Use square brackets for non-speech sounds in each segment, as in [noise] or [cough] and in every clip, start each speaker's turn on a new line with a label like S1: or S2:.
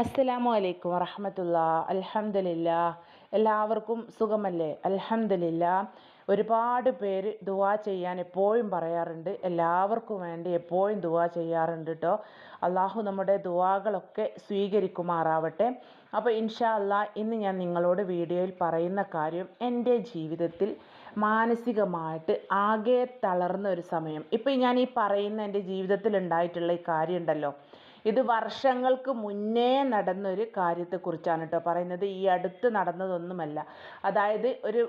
S1: അസ്സലാമു അലൈക്കും വറഹമത്തുള്ള. അലഹമില്ല എല്ലാവർക്കും സുഖമല്ലേ? അലഹമില്ല ഒരുപാട് പേര് ദുവാ ചെയ്യാൻ എപ്പോഴും പറയാറുണ്ട്. എല്ലാവർക്കും വേണ്ടി എപ്പോഴും ദുവാ ചെയ്യാറുണ്ട് കേട്ടോ അള്ളാഹു നമ്മുടെ ദുവാകളൊക്കെ സ്വീകരിക്കുമാറാവട്ടെ. അപ്പോൾ ഇൻഷാ അല്ലാ ഇന്ന് ഞാൻ നിങ്ങളോട് വീഡിയോയിൽ പറയുന്ന കാര്യം എന്റെ ജീവിതത്തിൽ മാനസികമായിട്ട് ആകെ തളർന്ന ഒരു സമയം. ഇപ്പം ഞാൻ ഈ പറയുന്ന എന്റെ ജീവിതത്തിൽ ഉണ്ടായിട്ടുള്ള ഈ കാര്യം ഉണ്ടല്ലോ ഇത് വർഷങ്ങൾക്ക് മുന്നേ നടന്നൊരു കാര്യത്തെക്കുറിച്ചാണ് കേട്ടോ പറയുന്നത്. ഈ അടുത്ത് നടന്നതൊന്നുമല്ല. അതായത് ഒരു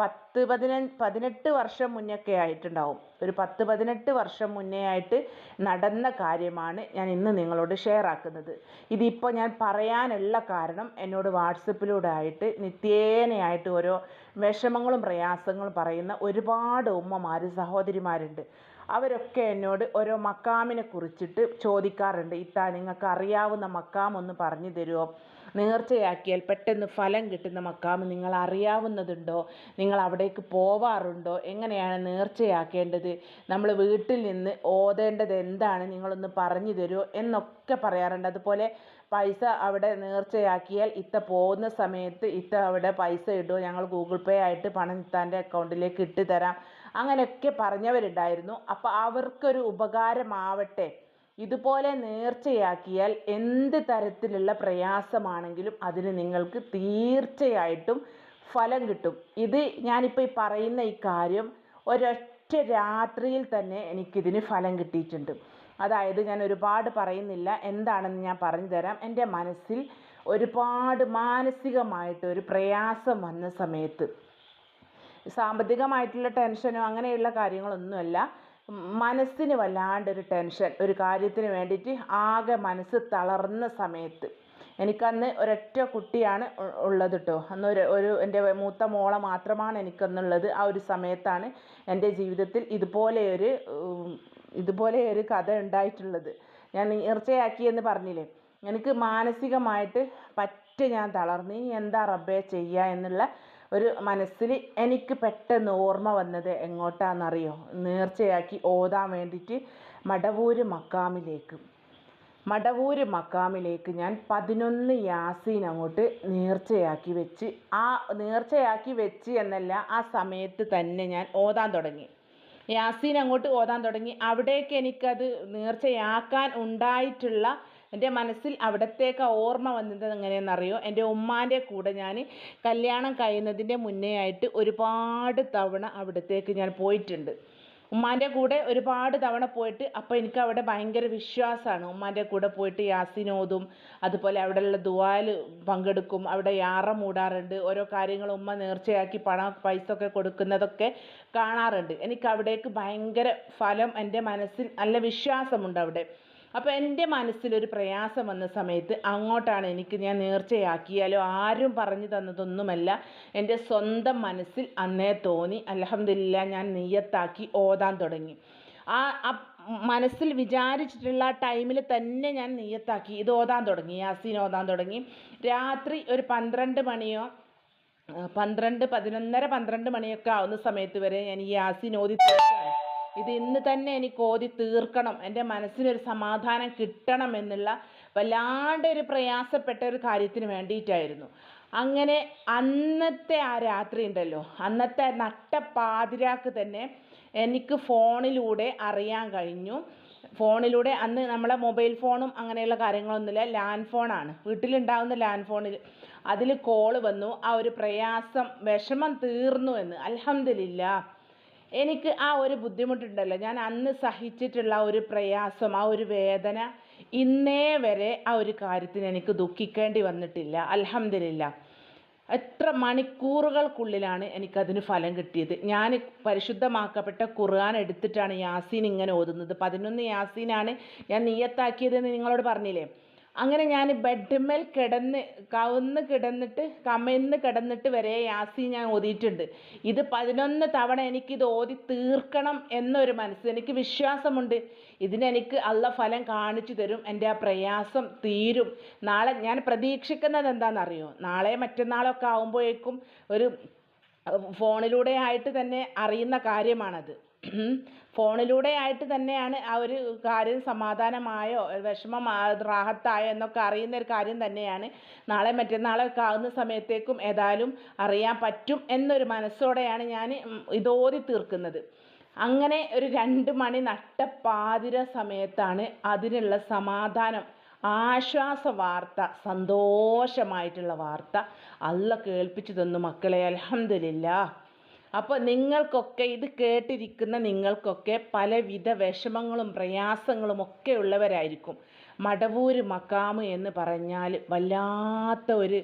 S1: പത്ത് പതിന പതിനെട്ട് വർഷം മുന്നൊക്കെ ആയിട്ടുണ്ടാവും. ഒരു പത്ത് പതിനെട്ട് വർഷം മുന്നേ ആയിട്ട് നടന്ന കാര്യമാണ് ഞാൻ ഇന്ന് നിങ്ങളോട് ഷെയർ ആക്കുന്നത്. ഇതിപ്പോൾ ഞാൻ പറയാനുള്ള കാരണം എന്നോട് വാട്സപ്പിലൂടെ ആയിട്ട് നിത്യേനയായിട്ട് ഓരോ വിഷമങ്ങളും പ്രയാസങ്ങളും പറയുന്ന ഒരുപാട് ഉമ്മമാർ സഹോദരിമാരുണ്ട്. അവരൊക്കെ എന്നോട് ഓരോ മക്കാമിനെ കുറിച്ചിട്ട് ചോദിക്കാറുണ്ട്. ഇത്താ നിങ്ങൾക്ക് അറിയാവുന്ന മക്കാം ഒന്ന് പറഞ്ഞു തരുമോ നേർച്ചയാക്കിയാൽ പെട്ടെന്ന് ഫലം കിട്ടുന്ന മക്കാം നിങ്ങൾ അറിയാവുന്നതുണ്ടോ? നിങ്ങൾ അവിടേക്ക് പോവാറുണ്ടോ? എങ്ങനെയാണ് നേർച്ചയാക്കേണ്ടത്? നമ്മൾ വീട്ടിൽ നിന്ന് ഓതേണ്ടത് എന്താണ്? നിങ്ങളൊന്ന് പറഞ്ഞു തരുമോ എന്നൊക്കെ പറയാറുണ്ട്. അതുപോലെ പൈസ അവിടെ നേർച്ചയാക്കിയാൽ ഇത്ത പോകുന്ന സമയത്ത് ഇത്ത അവിടെ പൈസ ഇടുമോ ഞങ്ങൾ ഗൂഗിൾ പേ ആയിട്ട് പണം ഇത്താന്റെ അക്കൗണ്ടിലേക്ക് ഇട്ട് തരാം. അങ്ങനെയൊക്കെ പറഞ്ഞവരുണ്ടായിരുന്നു. അപ്പോൾ അവർക്കൊരു ഉപകാരമാവട്ടെ. ഇതുപോലെ നേർച്ചയാക്കിയാൽ എന്ത് തരത്തിലുള്ള പ്രയാസമാണെങ്കിലും അതിന് നിങ്ങൾക്ക് തീർച്ചയായിട്ടും ഫലം കിട്ടും. ഇത് ഞാനിപ്പോൾ ഈ പറയുന്ന ഈ കാര്യം ഒരൊറ്റ രാത്രിയിൽ തന്നെ എനിക്കിതിന് ഫലം കിട്ടിയിട്ടുണ്ട്. അതായത് ഞാൻ ഒരുപാട് പറയുന്നില്ല എന്താണെന്ന് ഞാൻ പറഞ്ഞു തരാം എന്റെ മനസ്സിൽ ഒരുപാട് മാനസികമായിട്ട് ഒരു പ്രയാസം വന്ന സമയത്ത് സാമ്പത്തികമായിട്ടുള്ള ടെൻഷനോ അങ്ങനെയുള്ള കാര്യങ്ങളൊന്നുമല്ല. മനസ്സിന് വല്ലാണ്ടൊരു ടെൻഷൻ ഒരു കാര്യത്തിന് വേണ്ടിയിട്ട് ആകെ മനസ്സ് തളർന്ന സമയത്ത്. എനിക്കന്ന് ഒരൊറ്റ കുട്ടിയാണ് ഉള്ളത് കേട്ടോ അന്ന് ഒരു ഒരു എന്റെ മൂത്ത മോളെ മാത്രമാണ് എനിക്കന്നുള്ളത്. ആ ഒരു സമയത്താണ് എന്റെ ജീവിതത്തിൽ ഇതുപോലെയൊരു ഇതുപോലെയൊരു കഥ ഉണ്ടായിട്ടുള്ളത്. ഞാൻ നേർച്ചയാക്കിയെന്ന് പറഞ്ഞില്ലേ? എനിക്ക് മാനസികമായിട്ട് പറ്റ ഞാൻ തളർന്നു ഇനി എന്താ റബ്ബേ ചെയ്യുക എന്നുള്ള ഒരു മനസ്സിൽ എനിക്ക് പെട്ടെന്ന് ഓർമ്മ വന്നത് എങ്ങോട്ടാണെന്നറിയോ നേർച്ചയാക്കി ഓതാൻ വേണ്ടിയിട്ട് മടവൂര് മക്കാമിലേക്ക്. മടവൂര് മക്കാമിലേക്ക് ഞാൻ പതിനൊന്ന് യാസീൻ അങ്ങോട്ട് നേർച്ചയാക്കി വെച്ച് ആ നേർച്ചയാക്കി വെച്ച് എന്നല്ല ആ സമയത്ത് തന്നെ ഞാൻ ഓതാൻ തുടങ്ങി. യാസീൻ അങ്ങോട്ട് ഓതാൻ തുടങ്ങി. അവിടേക്ക് എനിക്കത് നേർച്ചയാക്കാൻ ഉണ്ടായിട്ടുള്ള എന്റെ മനസ്സിൽ അവിടത്തേക്ക് ഓർമ്മ വന്നത് എങ്ങനെയെന്നറിയോ? എന്റെ ഉമ്മാന്റെ കൂടെ ഞാൻ കല്യാണം കഴിയുന്നതിന്റെ മുന്നേ ആയിട്ട് ഒരുപാട് തവണ അവിടത്തേക്ക് ഞാൻ പോയിട്ടുണ്ട്. ഉമ്മാന്റെ കൂടെ ഒരുപാട് തവണ പോയിട്ട് അപ്പോൾ എനിക്ക് അവിടെ ഭയങ്കര വിശ്വാസമാണ്. ഉമ്മാന്റെ കൂടെ പോയിട്ട് യാസിനോതും അതുപോലെ അവിടെയുള്ള ദുവാൽ പങ്കെടുക്കും. അവിടെ യാറ മൂടാറുണ്ട്. ഓരോ കാര്യങ്ങൾ ഉമ്മ നേർച്ചയാക്കി പണം പൈസ ഒക്കെ കൊടുക്കുന്നതൊക്കെ കാണാറുണ്ട്. എനിക്ക് അവിടേക്ക് ഭയങ്കര ഫലം എന്റെ മനസ്സിൽ നല്ല വിശ്വാസമുണ്ട് അവിടെ. അപ്പോൾ എന്റെ മനസ്സിലൊരു പ്രയാസം വന്ന സമയത്ത് അങ്ങോട്ടാണ് എനിക്ക് ഞാൻ നേർച്ചയാക്കിയാലോ ആരും പറഞ്ഞു തന്നതൊന്നുമല്ല. എന്റെ സ്വന്തം മനസ്സിൽ അന്നേ തോന്നി. അലഹമില്ല ഞാൻ നെയ്യത്താക്കി ഓതാൻ തുടങ്ങി. ആ മനസ്സിൽ വിചാരിച്ചിട്ടുള്ള ടൈമിൽ തന്നെ ഞാൻ നെയ്യത്താക്കി ഇത് ഓതാൻ തുടങ്ങി. യാസീൻ ഓതാൻ തുടങ്ങി. രാത്രി ഒരു പന്ത്രണ്ട് മണിയോ പന്ത്രണ്ട് പതിനൊന്നര പന്ത്രണ്ട് മണിയൊക്കെ ആവുന്ന സമയത്ത് വരെ ഞാൻ ഈ യാസീൻ ഓതി തീർക്കുകയാണ്. ഇത് ഇന്ന് തന്നെ എനിക്ക് ഓതി തീർക്കണം. എന്റെ മനസ്സിനൊരു സമാധാനം കിട്ടണം എന്നുള്ള വല്ലാണ്ട് ഒരു പ്രയാസപ്പെട്ട ഒരു കാര്യത്തിന് വേണ്ടിയിട്ടായിരുന്നു. അങ്ങനെ അന്നത്തെ ആ രാത്രി ഉണ്ടല്ലോ. അന്നത്തെ നട്ടപ്പാതിരാക്ക് തന്നെ എനിക്ക് ഫോണിലൂടെ അറിയാൻ കഴിഞ്ഞു. ഫോണിലൂടെ അന്ന് നമ്മളെ മൊബൈൽ ഫോണും അങ്ങനെയുള്ള കാര്യങ്ങളൊന്നുമില്ല. ലാൻഡ് ഫോണാണ്. വീട്ടിലുണ്ടാവുന്ന ലാൻഡ് ഫോണിൽ അതിൽ കോൾ വന്നു. ആ ഒരു പ്രയാസം വിഷമം തീർന്നു എന്ന്. അലഹമില്ല എനിക്ക് ആ ഒരു ബുദ്ധിമുട്ടുണ്ടല്ലോ. ഞാൻ അന്ന് സഹിച്ചിട്ടുള്ള ഒരു പ്രയാസം ആ ഒരു വേദന ഇന്നേ വരെ ആ ഒരു കാര്യത്തിന് എനിക്ക് ദുഃഖിക്കേണ്ടി വന്നിട്ടില്ല. അലഹമില്ല എത്ര മണിക്കൂറുകൾക്കുള്ളിലാണ് എനിക്കതിന് ഫലം കിട്ടിയത്. ഞാൻ പരിശുദ്ധമാക്കപ്പെട്ട ഖുർആൻ എടുത്തിട്ടാണ് യാസീൻ ഇങ്ങനെ ഓതുന്നത്. പതിനൊന്ന് യാസീനാണ് ഞാൻ നീയത്താക്കിയതെന്ന് നിങ്ങളോട് പറഞ്ഞില്ലേ? അങ്ങനെ ഞാൻ ബെഡ്മേൽ കിടന്ന് കവിന്ന് കിടന്നിട്ട് കമന്ന് കിടന്നിട്ട് വരെ യാസി ഞാൻ ഓതിയിട്ടുണ്ട്. ഇത് പതിനൊന്ന് തവണ എനിക്കിത് ഓതി തീർക്കണം എന്നൊരു മനസ്സ് എനിക്ക് വിശ്വാസമുണ്ട്. ഇതിനെനിക്ക് അള്ള ഫലം കാണിച്ചു തരും എന്റെ ആ പ്രയാസം തീരും. നാളെ ഞാൻ പ്രതീക്ഷിക്കുന്നത് എന്താണെന്നറിയോ? നാളെ മറ്റന്നാളൊക്കെ ആകുമ്പോഴേക്കും ഒരു ഫോണിലൂടെ ആയിട്ട് തന്നെ അറിയുന്ന കാര്യമാണത്. ഫോണിലൂടെ ആയിട്ട് തന്നെയാണ് ആ ഒരു കാര്യം സമാധാനമായോ വിഷമം റാഹത്തായോ എന്നൊക്കെ അറിയുന്ന ഒരു കാര്യം തന്നെയാണ്. നാളെ മറ്റന്നാളൊക്കെ ആകുന്ന സമയത്തേക്കും ഏതായാലും അറിയാൻ പറ്റും എന്നൊരു മനസ്സോടെയാണ് ഞാൻ ഇതോതി തീർക്കുന്നത്. അങ്ങനെ ഒരു രണ്ട് മണി നട്ടപ്പാതിര സമയത്താണ് അതിനുള്ള സമാധാനം ആശ്വാസ വാർത്ത സന്തോഷമായിട്ടുള്ള വാർത്ത അല്ല കേൾപ്പിച്ചു തന്നു മക്കളെ അലഹമില്ല അപ്പോൾ നിങ്ങൾക്കൊക്കെ ഇത് കേട്ടിരിക്കുന്ന നിങ്ങൾക്കൊക്കെ പലവിധ വിഷമങ്ങളും പ്രയാസങ്ങളും ഒക്കെ ഉള്ളവരായിരിക്കും. മടവൂര് മക്കാമ് എന്ന് പറഞ്ഞാൽ വല്ലാത്ത ഒരു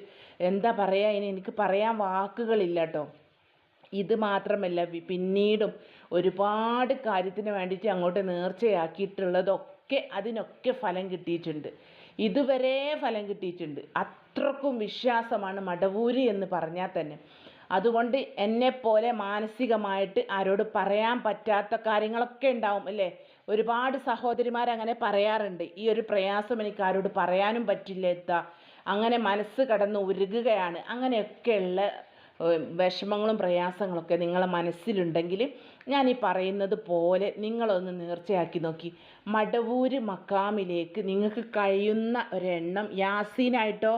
S1: എന്താ പറയുക ഇനി എനിക്ക് പറയാൻ വാക്കുകളില്ല കേട്ടോ ഇത് മാത്രമല്ല പിന്നീടും ഒരുപാട് കാര്യത്തിന് വേണ്ടിയിട്ട് അങ്ങോട്ട് നേർച്ചയാക്കിയിട്ടുള്ളതൊക്കെ അതിനൊക്കെ ഫലം കിട്ടിയിട്ടുണ്ട്. ഇതുവരെ ഫലം കിട്ടിയിട്ടുണ്ട്. അത്രക്കും വിശ്വാസമാണ് മടവൂര് എന്ന് പറഞ്ഞാൽ തന്നെ. അതുകൊണ്ട് എന്നെപ്പോലെ മാനസികമായിട്ട് ആരോട് പറയാൻ പറ്റാത്ത കാര്യങ്ങളൊക്കെ ഉണ്ടാവും അല്ലേ? ഒരുപാട് സഹോദരിമാർ അങ്ങനെ പറയാറുണ്ട് ഈ ഒരു പ്രയാസം എനിക്ക് ആരോട് പറയാനും പറ്റില്ല എത്താ അങ്ങനെ മനസ്സ് കടന്ന് ഉരുകുകയാണ്. അങ്ങനെയൊക്കെയുള്ള വിഷമങ്ങളും പ്രയാസങ്ങളൊക്കെ നിങ്ങളെ മനസ്സിലുണ്ടെങ്കിൽ ഞാൻ ഈ പറയുന്നത് പോലെ നിങ്ങളൊന്ന് നേർച്ചയാക്കി നോക്കി. മടവൂര് മക്കാമിലേക്ക് നിങ്ങൾക്ക് കഴിയുന്ന ഒരെണ്ണം യാസീനായിട്ടോ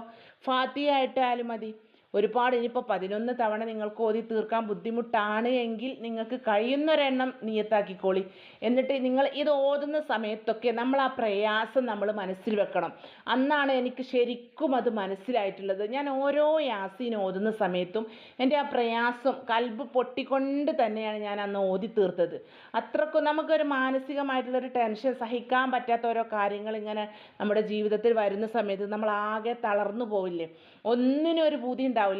S1: ഫാത്തിയായിട്ടായാലും മതി. ഒരുപാട് ഇനിയിപ്പോൾ പതിനൊന്ന് തവണ നിങ്ങൾക്ക് ഓതി തീർക്കാൻ ബുദ്ധിമുട്ടാണ് എങ്കിൽ നിങ്ങൾക്ക് കഴിയുന്നൊരെണ്ണം നിയത്താക്കിക്കോളി. എന്നിട്ട് നിങ്ങൾ ഇത് ഓതുന്ന സമയത്തൊക്കെ നമ്മൾ ആ പ്രയാസം നമ്മൾ മനസ്സിൽ വെക്കണം. അന്നാണ് എനിക്ക് ശരിക്കും അത് മനസ്സിലായിട്ടുള്ളത്. ഞാൻ ഓരോ യാസീൻ ഓതുന്ന സമയത്തും എന്റെ ആ പ്രയാസം കൽബ് പൊട്ടിക്കൊണ്ട് തന്നെയാണ് ഞാൻ അന്ന് ഓതി തീർത്തത്. അത്രക്കും നമുക്കൊരു മാനസികമായിട്ടുള്ളൊരു ടെൻഷൻ സഹിക്കാൻ പറ്റാത്ത ഓരോ കാര്യങ്ങൾ ഇങ്ങനെ നമ്മുടെ ജീവിതത്തിൽ വരുന്ന സമയത്ത് നമ്മൾ ആകെ തളർന്നു പോവില്ലേ? ഒന്നിനും ഒരു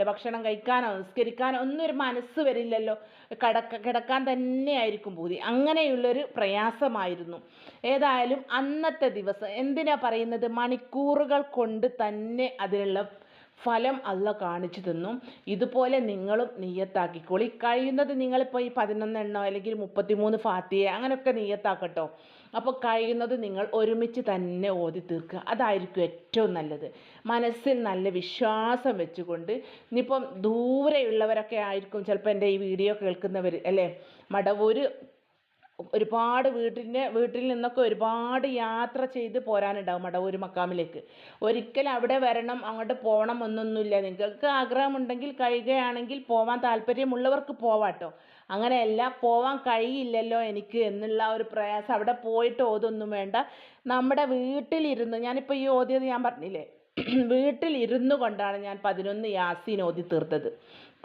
S1: ഭക്ഷണം കഴിക്കാനോ നിസ്കരിക്കാനോ ഒന്നും ഒരു മനസ്സ് വരില്ലല്ലോ. കിടക്ക കിടക്കാൻ തന്നെയായിരിക്കും പൂതി. അങ്ങനെയുള്ളൊരു പ്രയാസമായിരുന്നു. ഏതായാലും അന്നത്തെ ദിവസം എന്തിനാ പറയുന്നത്? മണിക്കൂറുകൾ കൊണ്ട് തന്നെ അതിനുള്ള ഫലം അല്ല കാണിച്ചു തന്നു. ഇതുപോലെ നിങ്ങളും നീയത്താക്കിക്കോളി കഴിയുന്നത് നിങ്ങളിപ്പോൾ ഈ പതിനൊന്നെണ്ണോ അല്ലെങ്കിൽ മുപ്പത്തിമൂന്ന് ഫാത്തിയെ അങ്ങനെയൊക്കെ നീയത്താക്കട്ടോ അപ്പോൾ കഴിയുന്നത് നിങ്ങൾ ഒരുമിച്ച് തന്നെ ഓതി തീർക്കുക. അതായിരിക്കും ഏറ്റവും നല്ലത്. മനസ്സിൽ നല്ല വിശ്വാസം വെച്ചുകൊണ്ട് ഇനിയിപ്പം ദൂരെയുള്ളവരൊക്കെ ആയിരിക്കും ചിലപ്പോൾ എന്റെ ഈ വീഡിയോ കേൾക്കുന്നവർ അല്ലേ? മടവൂർ ഒരുപാട് വീട്ടിന്റെ വീട്ടിൽ നിന്നൊക്കെ ഒരുപാട് യാത്ര ചെയ്ത് പോരാനുണ്ടാവും മടവൂർ മക്കാമിലേക്ക്. ഒരിക്കൽ അവിടെ വരണം അങ്ങോട്ട് പോകണം എന്നൊന്നുമില്ല. നിങ്ങൾക്ക് ആഗ്രഹമുണ്ടെങ്കിൽ കഴിയുകയാണെങ്കിൽ പോവാൻ താല്പര്യമുള്ളവർക്ക് പോവാട്ടോ. അങ്ങനെയല്ല പോവാൻ കഴിയില്ലല്ലോ എനിക്ക് എന്നുള്ള ഒരു പ്രയാസം. അവിടെ പോയിട്ട് ഓതൊന്നും വേണ്ട. നമ്മുടെ വീട്ടിലിരുന്ന് ഞാനിപ്പോൾ ഈ ഓതിയത് ഞാൻ പറഞ്ഞില്ലേ? [clears throat] വീട്ടിലിരുന്നു കൊണ്ടാണ് ഞാൻ പതിനൊന്ന് യാസീൻ ഓതി തീർത്തത്.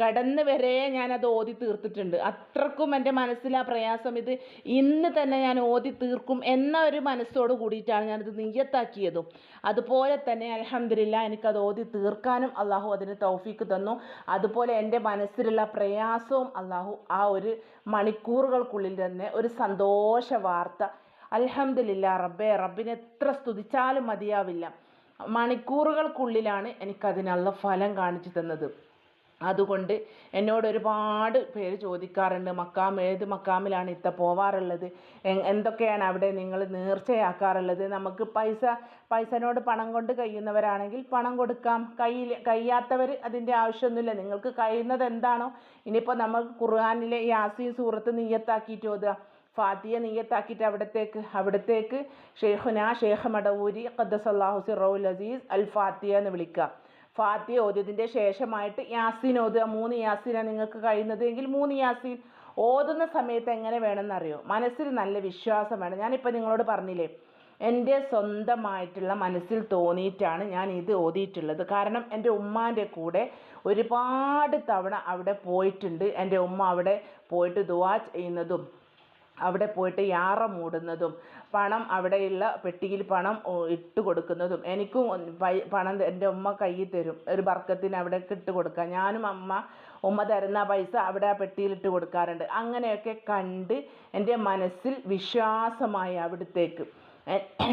S1: കടന്ന് വരെ ഞാനത് ഓതി തീർത്തിട്ടുണ്ട്. അത്രക്കും എന്റെ മനസ്സിൽ ആ പ്രയാസം ഇത് ഇന്ന് തന്നെ ഞാൻ ഓതി തീർക്കും എന്ന ഒരു മനസ്സോട് കൂടിയിട്ടാണ് ഞാനത് നിയത്താക്കിയതും. അതുപോലെ തന്നെ അലഹമില്ല എനിക്കത് ഓതി തീർക്കാനും അള്ളാഹു അതിന് തൗഫീക്ക് തന്നു. അതുപോലെ എന്റെ മനസ്സിലുള്ള പ്രയാസവും അള്ളാഹു ആ ഒരു മണിക്കൂറുകൾക്കുള്ളിൽ തന്നെ ഒരു സന്തോഷ വാർത്ത. അലഹമില്ല റബ്ബെ റബ്ബിനെ എത്ര സ്തുതിച്ചാലും മതിയാവില്ല. മണിക്കൂറുകൾക്കുള്ളിലാണ് എനിക്കതിനുള്ള ഫലം കാണിച്ചു തന്നത്. അതുകൊണ്ട് എന്നോട് ഒരുപാട് പേര് ചോദിക്കാറുണ്ട് മക്കാം ഏത് മക്കാമിലാണ് ഇത്ത പോവാറുള്ളത്? എന്തൊക്കെയാണ് അവിടെ നിങ്ങൾ നേർച്ചയാക്കാറുള്ളത്? നമുക്ക് പൈസ പൈസനോട് പണം കൊണ്ട് കഴിയുന്നവരാണെങ്കിൽ പണം കൊടുക്കാം. കയ്യിൽ കഴിയാത്തവർ അതിന്റെ ആവശ്യമൊന്നുമില്ല. നിങ്ങൾക്ക് കഴിയുന്നത് എന്താണോ ഇനിയിപ്പോൾ നമ്മൾ ഖുർആാനിലെ യാസീൻ സൂറത്ത് നീയത്താക്കിയിട്ട് ഓതുക ഫാത്തിയ നീയത്താക്കിയിട്ട് അവിടത്തേക്ക് അവിടത്തേക്ക് ഷെയ്ഖുന ഷെയ്ഖ് മടവൂരി ഖദ്ദസല്ലാഹു സിറൗൽ അസീസ് അൽ ഫാത്തിയ എന്ന് വിളിക്കുക ഫാത്തിയ ഓതിയതിന്റെ ശേഷമായിട്ട് യാസീൻ ഓതുക. മൂന്ന് യാസീനാണ് നിങ്ങൾക്ക് കഴിയുന്നത്. എങ്കിൽ മൂന്ന് യാസീൻ ഓതുന്ന സമയത്ത് എങ്ങനെ വേണമെന്നറിയോ? മനസ്സിൽ നല്ല വിശ്വാസം വേണം. ഞാനിപ്പോൾ നിങ്ങളോട് പറഞ്ഞില്ലേ എന്റെ സ്വന്തമായിട്ടുള്ള മനസ്സിൽ തോന്നിയിട്ടാണ് ഞാൻ ഇത് ഓതിയിട്ടുള്ളത്. കാരണം എന്റെ ഉമ്മാന്റെ കൂടെ ഒരുപാട് തവണ അവിടെ പോയിട്ടുണ്ട്. എന്റെ ഉമ്മ അവിടെ പോയിട്ട് ദുവാ ചെയ്യുന്നതും അവിടെ പോയിട്ട് യാറ മൂടുന്നതും പണം അവിടെയുള്ള പെട്ടിയിൽ പണം ഇട്ട് കൊടുക്കുന്നതും എനിക്കും പണം എന്റെ ഉമ്മ കയ്യിൽ തരും. ഒരു ബർക്കത്തിന് അവിടെ ഇട്ട് കൊടുക്കുക ഞാനും അമ്മ ഉമ്മ തരുന്ന പൈസ അവിടെ ആ പെട്ടിയിൽ ഇട്ട് കൊടുക്കാറുണ്ട്. അങ്ങനെയൊക്കെ കണ്ട് എന്റെ മനസ്സിൽ വിശ്വാസമായി അവിടത്തേക്ക്.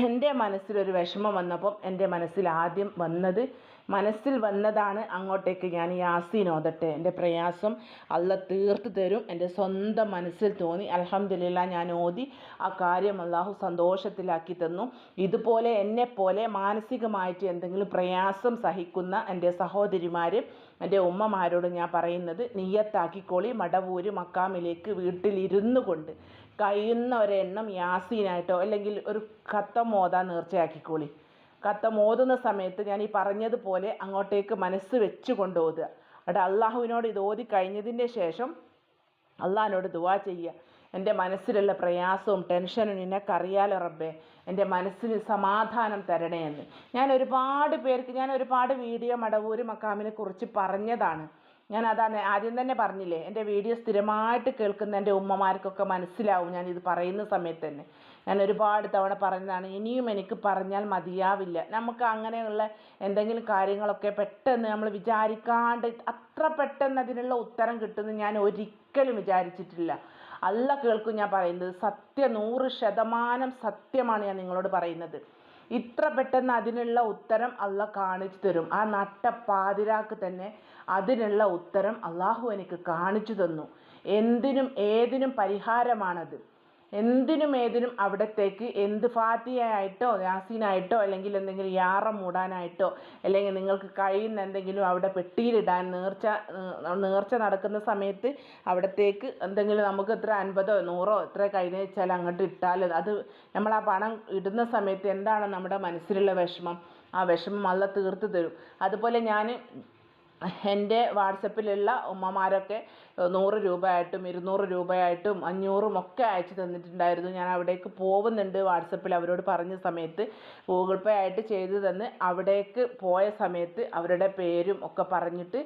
S1: എന്റെ മനസ്സിലൊരു വിഷമം വന്നപ്പം എന്റെ മനസ്സിൽ ആദ്യം വന്നത് മനസ്സിൽ വന്നതാണ് അങ്ങോട്ടേക്ക് ഞാൻ യാസീൻ ഓതട്ടെ. എന്റെ പ്രയാസം അല്ല തീർത്ത് തരും. എന്റെ സ്വന്തം മനസ്സിൽ തോന്നി. അലഹമില്ല ഞാൻ ഓതി ആ കാര്യം അള്ളാഹു സന്തോഷത്തിലാക്കി തന്നു. ഇതുപോലെ എന്നെ പോലെ മാനസികമായിട്ട് എന്തെങ്കിലും പ്രയാസം സഹിക്കുന്ന എന്റെ സഹോദരിമാർ എന്റെ ഉമ്മമാരോട് ഞാൻ പറയുന്നത് നീയത്താക്കിക്കോളി മടവൂര് മക്കാമിലേക്ക് വീട്ടിലിരുന്നു കൊണ്ട് കഴിയുന്ന ഒരെണ്ണം യാസീനായിട്ടോ അല്ലെങ്കിൽ ഒരു ഖത്തം ഓതാൻ നേർച്ചയാക്കിക്കോളി. ഖത്തം ഓതുന്ന സമയത്ത് ഞാൻ ഈ പറഞ്ഞതുപോലെ അങ്ങോട്ടേക്ക് മനസ്സ് വെച്ച് കൊണ്ട് ഓതുക അവിടെ അള്ളാഹുവിനോട് ഇത് ഓതി കഴിഞ്ഞതിന്റെ ശേഷം അള്ളാഹിനോട് ദുവാ ചെയ്യുക. എന്റെ മനസ്സിലുള്ള പ്രയാസവും ടെൻഷനും നിനക്കറിയാലോ റബ്ബേ? എന്റെ മനസ്സിന് സമാധാനം തരണേ എന്ന് ഞാൻ ഒരുപാട് പേർക്ക് ഞാൻ ഒരുപാട് വീഡിയോ മടവൂര് മക്കാമിനെ കുറിച്ച് പറഞ്ഞതാണ്. ഞാൻ അതാണ് ആദ്യം തന്നെ പറഞ്ഞില്ലേ എന്റെ വീഡിയോ സ്ഥിരമായിട്ട് കേൾക്കുന്ന എന്റെ ഉമ്മമാർക്കൊക്കെ മനസ്സിലാവും ഞാൻ ഇത് പറയുന്ന സമയത്ത് തന്നെ. ഞാൻ ഒരുപാട് തവണ പറഞ്ഞതാണ് ഇനിയും എനിക്ക് പറഞ്ഞാൽ മതിയാവില്ല. നമുക്ക് അങ്ങനെയുള്ള എന്തെങ്കിലും കാര്യങ്ങളൊക്കെ പെട്ടെന്ന് നമ്മൾ വിചാരിക്കാണ്ട് അത്ര പെട്ടെന്ന് അതിനുള്ള ഉത്തരം കിട്ടുമെന്ന് ഞാൻ ഒരിക്കലും വിചാരിച്ചിട്ടില്ല. അല്ല കേൾക്കും ഞാൻ പറയുന്നത് സത്യ നൂറ് ശതമാനം സത്യമാണ് ഞാൻ നിങ്ങളോട് പറയുന്നത്. ഇത്ര പെട്ടെന്ന് അതിനുള്ള ഉത്തരം അല്ല കാണിച്ചു തരും. ആ നട്ട പാതിരാക്ക് തന്നെ അതിനുള്ള ഉത്തരം അള്ളാഹു എനിക്ക് കാണിച്ചു തന്നു. എന്തിനും ഏതിനും പരിഹാരമാണത്. എന്തിനും ഏതിനും അവിടത്തേക്ക് എന്ത് ഫാത്തിയായിട്ടോ യാസീനായിട്ടോ അല്ലെങ്കിൽ എന്തെങ്കിലും യാറ മൂടാനായിട്ടോ അല്ലെങ്കിൽ നിങ്ങൾക്ക് കഴിയുന്ന എന്തെങ്കിലും അവിടെ പെട്ടിയിലിടാൻ നേർച്ച നേർച്ച നടക്കുന്ന സമയത്ത് അവിടത്തേക്ക് എന്തെങ്കിലും നമുക്ക് എത്ര അൻപതോ നൂറോ എത്ര കഴിഞ്ഞ് വെച്ചാൽ അങ്ങോട്ട് ഇട്ടാൽ അത് നമ്മൾ ആ പണം ഇടുന്ന സമയത്ത് എന്താണ് നമ്മുടെ മനസ്സിലുള്ള വിഷമം? ആ വിഷമം അല്ല തീർത്ത് തരും. അതുപോലെ ഞാൻ എന്റെ വാട്സപ്പിലുള്ള ഉമ്മമാരൊക്കെ നൂറ് രൂപയായിട്ടും ഇരുന്നൂറ് രൂപയായിട്ടും അഞ്ഞൂറും ഒക്കെ അയച്ചു തന്നിട്ടുണ്ടായിരുന്നു. ഞാൻ അവിടേക്ക് പോകുന്നുണ്ട് വാട്സപ്പിൽ അവരോട് പറഞ്ഞ സമയത്ത്. ഗൂഗിൾ പേ ആയിട്ട് ചെയ്തു തന്ന് അവിടേക്ക് പോയ സമയത്ത് അവരുടെ പേരും ഒക്കെ പറഞ്ഞിട്ട്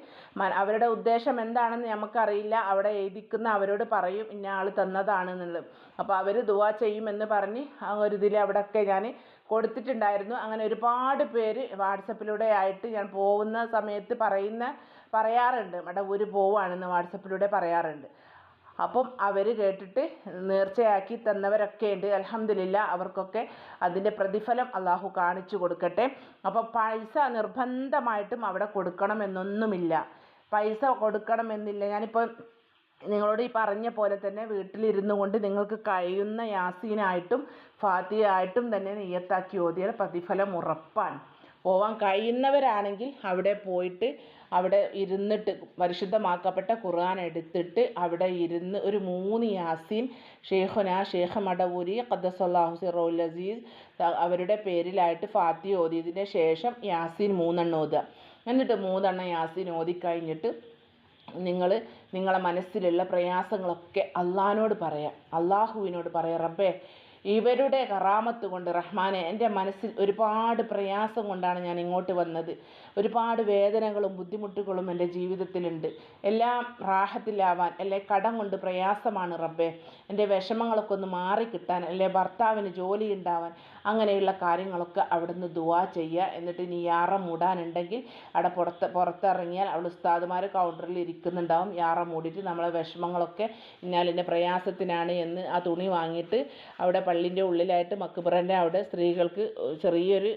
S1: അവരുടെ ഉദ്ദേശം എന്താണെന്ന് നമുക്കറിയില്ല അവിടെ എഴുതിക്കുന്ന അവരോട് പറയും ഇന്ന ആൾ തന്നതാണെന്നുള്ളത്. അപ്പോൾ അവർ ദുവാ ചെയ്യുമെന്ന് പറഞ്ഞ് ആ ഒരു ഇതിൽ അവിടെയൊക്കെ ഞാൻ കൊടുത്തിട്ടുണ്ടായിരുന്നു. അങ്ങനെ ഒരുപാട് പേര് വാട്സപ്പിലൂടെ ആയിട്ട് ഞാൻ പോകുന്ന സമയത്ത് പറയുന്ന പറയാറുണ്ട്. മടവൂര് പോവുകയാണെന്ന് വാട്സപ്പിലൂടെ പറയാറുണ്ട്. അപ്പം അവർ കേട്ടിട്ട് നേർച്ചയാക്കി തന്നവരൊക്കെ ഉണ്ട്. അലഹമില്ല അവർക്കൊക്കെ അതിന്റെ പ്രതിഫലം അള്ളാഹു കാണിച്ചു കൊടുക്കട്ടെ. അപ്പോൾ പൈസ നിർബന്ധമായിട്ടും അവിടെ കൊടുക്കണമെന്നൊന്നുമില്ല. പൈസ കൊടുക്കണമെന്നില്ല. ഞാനിപ്പോൾ നിങ്ങളോട് ഈ പറഞ്ഞ പോലെ തന്നെ വീട്ടിലിരുന്നു കൊണ്ട് നിങ്ങൾക്ക് കഴിയുന്ന യാസീനായിട്ടും ഫാത്തിയായിട്ടും തന്നെ നെയ്യത്താക്കി ഓതിയാൽ പ്രതിഫലം ഉറപ്പാണ്. പോവാൻ കഴിയുന്നവരാണെങ്കിൽ അവിടെ പോയിട്ട് അവിടെ ഇരുന്നിട്ട് പരിശുദ്ധമാക്കപ്പെട്ട ഖുർആൻ എടുത്തിട്ട് അവിടെ ഇരുന്ന് ഒരു മൂന്ന് യാസീൻ ഷെയ്ഖുന ഷെയ്ഖ് മടവൂരി ഖദ്ദസല്ലാഹു സിറോൽ അസീസ് അവരുടെ പേരിലായിട്ട് ഫാത്തി ഓതിയതിന് ശേഷം യാസീൻ മൂന്നെണ്ണം ഓതുക. എന്നിട്ട് മൂന്നെണ്ണം യാസീൻ ഓതിക്കഴിഞ്ഞിട്ട് നിങ്ങൾ നിങ്ങളെ മനസ്സിലുള്ള പ്രയാസങ്ങളൊക്കെ അള്ളഹാനോട് പറയാം. അള്ളാഹുവിനോട് പറയാം. റബ്ബേ ഇവരുടെ കറാമത്ത് കൊണ്ട് റഹ്മാനെ എന്റെ മനസ്സിൽ ഒരുപാട് പ്രയാസം കൊണ്ടാണ് ഞാൻ ഇങ്ങോട്ട് വന്നത്. ഒരുപാട് വേദനകളും ബുദ്ധിമുട്ടുകളും എന്റെ ജീവിതത്തിലുണ്ട്. എല്ലാം റാഹത്തിലാവാൻ അല്ലെ കടം കൊണ്ട് പ്രയാസമാണ് റബ്ബേ. എന്റെ വിഷമങ്ങളൊക്കെ ഒന്ന് മാറിക്കിട്ടാൻ അല്ലെ ഭർത്താവിന് ജോലി ഉണ്ടാവാൻ അങ്ങനെയുള്ള കാര്യങ്ങളൊക്കെ അവിടുന്ന് ദുവാ ചെയ്യുക. എന്നിട്ട് ഇനി യാറ മൂടാനുണ്ടെങ്കിൽ അവിടെ പുറത്ത് പുറത്തിറങ്ങിയാൽ അവിടെ ഉസ്താദുമാർ കൗണ്ടറിൽ ഇരിക്കുന്നുണ്ടാവും. യാറ മൂടിയിട്ട് നമ്മളെ വിഷമങ്ങളൊക്കെ ഇന്നാലിന്റെ പ്രയാസത്തിനാണ് എന്ന് ആ തുണി വാങ്ങിയിട്ട് അവിടെ പള്ളിന്റെ ഉള്ളിലായിട്ട് മക്കുപുറന്റെ അവിടെ സ്ത്രീകൾക്ക് ചെറിയൊരു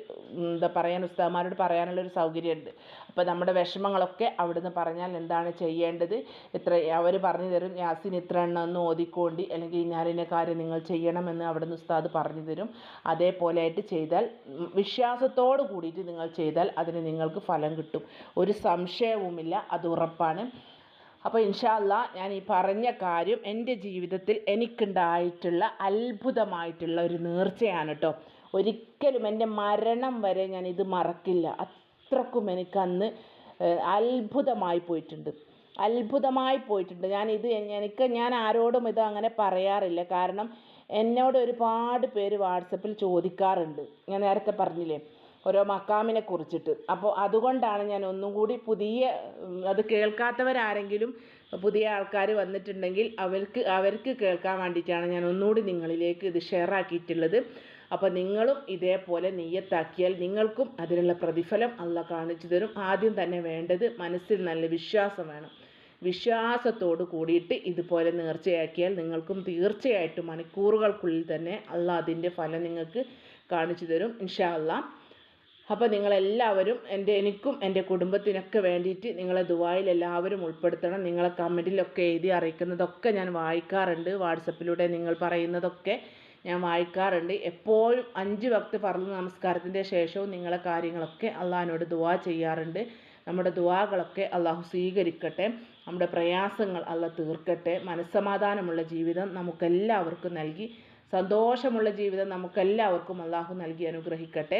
S1: എന്താ പറയാൻ ഉസ്താമാരോട് പറയാനുള്ള ഒരു സൗകര്യമുണ്ട്. അപ്പോൾ നമ്മുടെ വിഷമങ്ങളൊക്കെ അവിടുന്ന് പറഞ്ഞാൽ എന്താണ് ചെയ്യേണ്ടത്? ഇത്ര അവർ പറഞ്ഞു തരും യാസിൻ ഇത്ര എണ്ണം ഒന്ന് ഓതിക്കോണ്ടി അല്ലെങ്കിൽ ഇന്നാലിന്റെ കാര്യം നിങ്ങൾ ചെയ്യണമെന്ന് അവിടുന്ന് ഉസ്താദ് പറഞ്ഞു തരും. അതേപോലെ ആയിട്ട് ചെയ്താൽ വിശ്വാസത്തോട് കൂടിയിട്ട് നിങ്ങൾ ചെയ്താൽ അതിന് നിങ്ങൾക്ക് ഫലം കിട്ടും. ഒരു സംശയവുമില്ല അത് ഉറപ്പാണ്. അപ്പോൾ ഇൻഷാല്ല ഞാൻ ഈ പറഞ്ഞ കാര്യം എന്റെ ജീവിതത്തിൽ എനിക്കുണ്ടായിട്ടുള്ള അത്ഭുതമായിട്ടുള്ള ഒരു നേർച്ചയാണ് കേട്ടോ ഒരിക്കലും എന്റെ മരണം വരെ ഞാൻ ഇത് മറക്കില്ല. അത്രക്കും എനിക്കന്ന് അത്ഭുതമായി പോയിട്ടുണ്ട്. അത്ഭുതമായി പോയിട്ടുണ്ട്. ഞാൻ ഇത് എനിക്ക് ഞാൻ ആരോടും ഇത് അങ്ങനെ പറയാറില്ല. കാരണം എന്നോട് ഒരുപാട് പേര് വാട്സപ്പിൽ ചോദിക്കാറുണ്ട്. ഞാൻ നേരത്തെ പറഞ്ഞില്ലേ ഓരോ മക്കാമിനെ കുറിച്ചിട്ട്. അപ്പോൾ അതുകൊണ്ടാണ് ഞാൻ ഒന്നും കൂടി പുതിയ അത് കേൾക്കാത്തവരാരെങ്കിലും പുതിയ ആൾക്കാർ വന്നിട്ടുണ്ടെങ്കിൽ അവർക്ക് അവർക്ക് കേൾക്കാൻ വേണ്ടിയിട്ടാണ് ഞാൻ ഒന്നുകൂടി നിങ്ങളിലേക്ക് ഇത് ഷെയർ ആക്കിയിട്ടുള്ളത്. അപ്പോൾ നിങ്ങളും ഇതേപോലെ നെയ്യത്താക്കിയാൽ നിങ്ങൾക്കും അതിനുള്ള പ്രതിഫലം അല്ല കാണിച്ചു തരും. ആദ്യം തന്നെ വേണ്ടത് മനസ്സിൽ നല്ല വിശ്വാസം വേണം. വിശ്വാസത്തോട് കൂടിയിട്ട് ഇതുപോലെ നേർച്ചയാക്കിയാൽ നിങ്ങൾക്കും തീർച്ചയായിട്ടും മണിക്കൂറുകൾക്കുള്ളിൽ തന്നെ അല്ല അതിന്റെ ഫലം നിങ്ങൾക്ക് കാണിച്ചു തരും. ഇൻഷാ അല്ലാ അപ്പോൾ നിങ്ങളെല്ലാവരും എന്റെ എനിക്കും എന്റെ കുടുംബത്തിനൊക്കെ വേണ്ടിയിട്ട് നിങ്ങളെ ദുബായിൽ എല്ലാവരും ഉൾപ്പെടുത്തണം. നിങ്ങളെ കമന്റിലൊക്കെ എഴുതി അറിയിക്കുന്നതൊക്കെ ഞാൻ വായിക്കാറുണ്ട്. വാട്സപ്പിലൂടെ നിങ്ങൾ പറയുന്നതൊക്കെ ഞാൻ വായിക്കാറുണ്ട്. എപ്പോഴും അഞ്ച് വക്ത് പറഞ്ഞു നമസ്കാരത്തിന്റെ ശേഷവും നിങ്ങളെ കാര്യങ്ങളൊക്കെ അള്ളഹാനോട് ദുവാ ചെയ്യാറുണ്ട്. നമ്മുടെ ദുവാകളൊക്കെ അള്ളാഹു സ്വീകരിക്കട്ടെ. നമ്മുടെ പ്രയാസങ്ങൾ അള്ളാഹ് തീർക്കട്ടെ. മനസ്സമാധാനമുള്ള ജീവിതം നമുക്കെല്ലാവർക്കും നൽകി സന്തോഷമുള്ള ജീവിതം നമുക്കെല്ലാവർക്കും അള്ളാഹു നൽകി അനുഗ്രഹിക്കട്ടെ.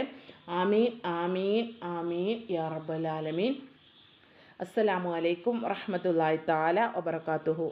S1: ആമീൻ ആമീൻ ആമീൻ യാ റബ്ബൽ ആലമീൻ. അസ്സലാമു അലൈക്കും വറഹ്മത്തുള്ളാഹി തആല വബറകാതുഹു.